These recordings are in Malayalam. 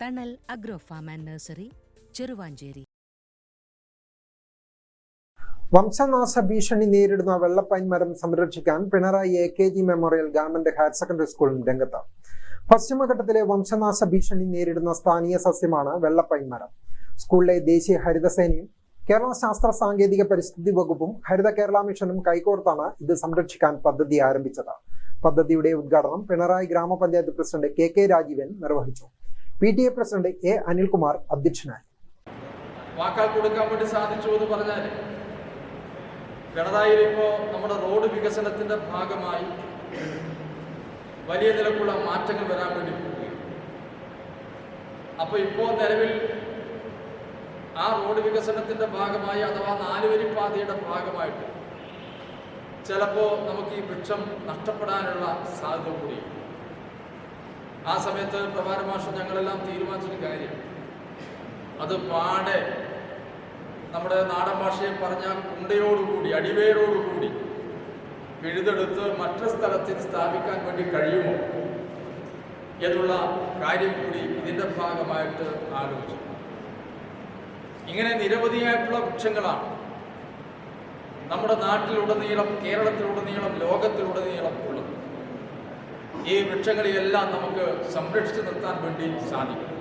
Thanal agro farm and nursery Cheruvanchery വംശനാശ ഭീഷണി നേരിടുന്ന വെള്ളപ്പൈൻ മരം സംരക്ഷിക്കാൻ Pinarayi A K G memorial government higher secondary സ്കൂളും രംഗത്ത്. പശ്ചിമഘട്ടത്തിലെ വംശനാശ ഭീഷണി നേരിടുന്ന സ്ഥാനീയ സസ്യമാണ് വെള്ളപ്പൈൻ മരം. സ്കൂളിലെ ദേശീയ ഹരിതസേനയും കേരള ശാസ്ത്ര സാങ്കേതിക പരിസ്ഥിതി വകുപ്പും ഹരിത കേരള മിഷനും കൈകോർത്താണ് ഇത് സംരക്ഷിക്കാൻ പദ്ധതി ആരംഭിച്ചത്. പദ്ധതിയുടെ ഉദ്ഘാടനം പിണറായി ഗ്രാമപഞ്ചായത്ത് പ്രസിഡന്റ് കെ കെ രാജീവൻ നിർവഹിച്ചു. P T A president A Anilkumar അധ്യക്ഷനായി. വാക്കാൽ കൊടുക്കാൻ വേണ്ടി സാധിച്ചു എന്ന് പറഞ്ഞാൽ പിണറായി ഇപ്പോൾ നമ്മുടെ റോഡ് വികസനത്തിന്റെ ഭാഗമായി വലിയ നിലക്കുള്ള മാറ്റങ്ങൾ വരാൻ വേണ്ടി അപ്പോൾ ഇപ്പോൾ നിലവിൽ ആ റോഡ് വികസനത്തിന്റെ ഭാഗമായി അഥവാ നാലുവരിപ്പാതയുടെ ഭാഗമായിട്ട് ചിലപ്പോൾ നമുക്ക് ഈ വൃക്ഷം നഷ്ടപ്പെടാനുള്ള സാധ്യത കൂടിയുണ്ട്. ആ സമയത്ത് പ്രഭാര മാഷം ഞങ്ങളെല്ലാം തീരുമാനിച്ചൊരു കാര്യം. അത് പാടെ നമ്മുടെ നാടൻ ഭാഷയെ പറഞ്ഞാൽ കുണ്ടയോടുകൂടി അടിവേരോടുകൂടി പിഴുതെടുത്ത് മറ്റു സ്ഥലത്തിൽ സ്ഥാപിക്കാൻ വേണ്ടി കഴിയുമോ എന്നുള്ള കാര്യം കൂടി ഇതിന്റെ ഭാഗമായിട്ട് ആലോചിച്ചു. ഇങ്ങനെ നിരവധിയായിട്ടുള്ള വൃക്ഷങ്ങളാണ്. നമ്മുടെ നാട്ടിലുടനീളം കേരളത്തിലുടനീളം ലോകത്തിലുടനീളം ഉള്ളത്. ഈ വൃക്ഷങ്ങളെയെല്ലാം നമുക്ക് സംരക്ഷിച്ചു നിർത്താൻ വേണ്ടി സാധിക്കും.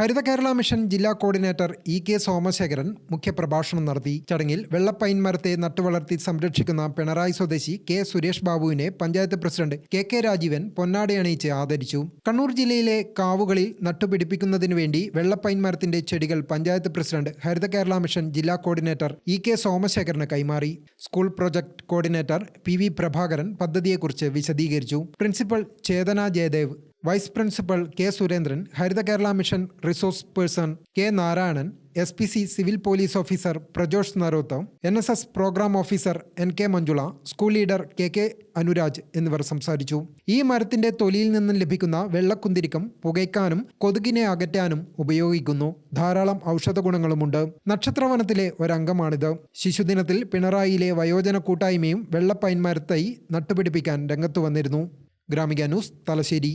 ഹരിത കേരള മിഷൻ ജില്ലാ കോർഡിനേറ്റർ ഇ കെ സോമശേഖരൻ മുഖ്യപ്രഭാഷണം നടത്തി. ചടങ്ങിൽ വെള്ളപ്പൈൻ മരത്തെ നട്ടുവളർത്തി സംരക്ഷിക്കുന്ന പിണറായി സ്വദേശി കെ സുരേഷ് ബാബുവിനെ panchayat president K K Rajeevan പൊന്നാടി അണിയിച്ച് ആദരിച്ചു. കണ്ണൂർ ജില്ലയിലെ കാവുകളിൽ നട്ടുപിടിപ്പിക്കുന്നതിനു വേണ്ടി വെള്ളപ്പൈൻ മരത്തിന്റെ ചെടികൾ പഞ്ചായത്ത് പ്രസിഡന്റ് ഹരിത കേരള മിഷൻ ജില്ലാ കോർഡിനേറ്റർ ഇ കെ സോമശേഖരന് കൈമാറി. School project coordinator P V Prabhakaran പദ്ധതിയെക്കുറിച്ച് വിശദീകരിച്ചു. Principal Chethana Jayadev vice principal K Surendran Haritha Kerala mission resource person K Narayanan S P C civil police officer Prajosh Narotham N S S programme officer N K Manjula school leader K K Anuraj എന്നിവർ സംസാരിച്ചു. ഈ മരത്തിന്റെ തൊലിയിൽ നിന്നും ലഭിക്കുന്ന വെള്ളക്കുന്തിരിക്കം പുകയ്ക്കാനും കൊതുകിനെ അകറ്റാനും ഉപയോഗിക്കുന്നു. ധാരാളം ഔഷധ ഗുണങ്ങളുമുണ്ട്. നക്ഷത്രവനത്തിലെ ഒരംഗമാണിത്. ശിശുദിനത്തിൽ പിണറായിയിലെ വയോജന കൂട്ടായ്മയും വെള്ളപ്പൈൻ മരത്തൈ നട്ടുപിടിപ്പിക്കാൻ രംഗത്തു വന്നിരുന്നു. Gramika news Thalassery.